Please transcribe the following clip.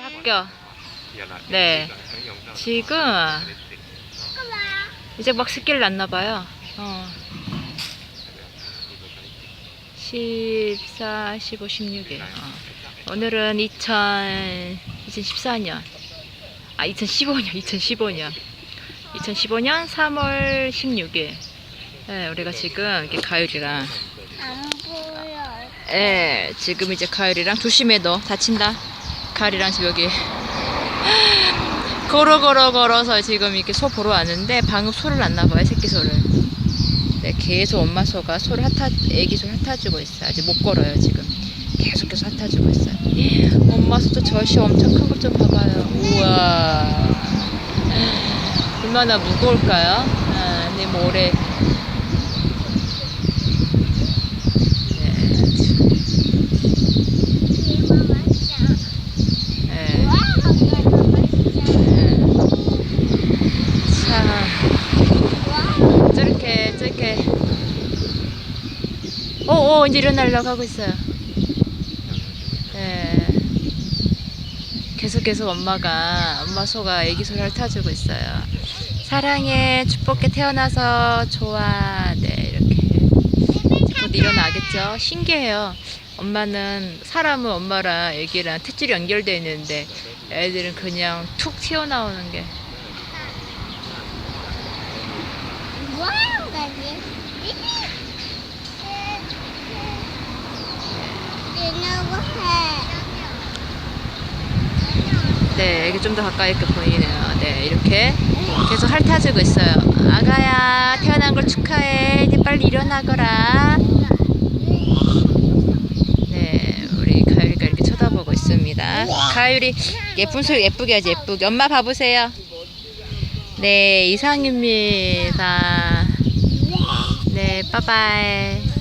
학교. 네. 지금 이제 막 스킬 났나 봐요. 어. 14, 15, 16일. 어. 오늘은 2000, 2014년. 아, 2015년, 2015년. 2015년 3월 16일. 네, 우리가 지금 이렇게 가을이랑, 안 보여. 예, 지금 이제 가을이랑 조심해 너 다친다. 가을이랑 지금 여기 걸어 걸어 걸어서 지금 이렇게 소 보러 왔는데 방금 소를 났나 봐요 새끼 소를. 네, 계속 엄마 소가 소를 핥아 애기 소를 핥아주고 있어요. 아직 못 걸어요 지금. 계속해서 핥아주고 있어요. 엄마 소도 젖이 엄청 큰 것 좀 봐봐요. 우와. 얼마나 무거울까요? 아, 네 모래. 네, 이거 맛있어. 네. 와, 이거 맛있어. 참 와, 저렇게 저렇게 오 오 이제 일어나려고 하고 있어요. 네. 계속 계속 엄마가 엄마 소가 애기 소를 핥아주고 있어요. 사랑해 축복해 태어나서 좋아 네 이렇게 곧 일어나겠죠. 신기해요. 엄마는 사람은 엄마랑 애기랑 탯줄이 연결되어 있는데 애들은 그냥 툭 튀어나오는 게 와, 가지. 이나고 해. 네, 이게 좀더 가까이 이렇게 보이네요. 네, 이렇게 계속 핥아주고 있어요. 아가야, 태어난 걸 축하해. 이제 빨리 일어나거라. 네, 우리 가율이가 이렇게 쳐다보고 있습니다. 가율이 예쁜 소리 예쁘게 하지, 예쁘게. 엄마 봐보세요. 네, 이상입니다. 네, 빠바이.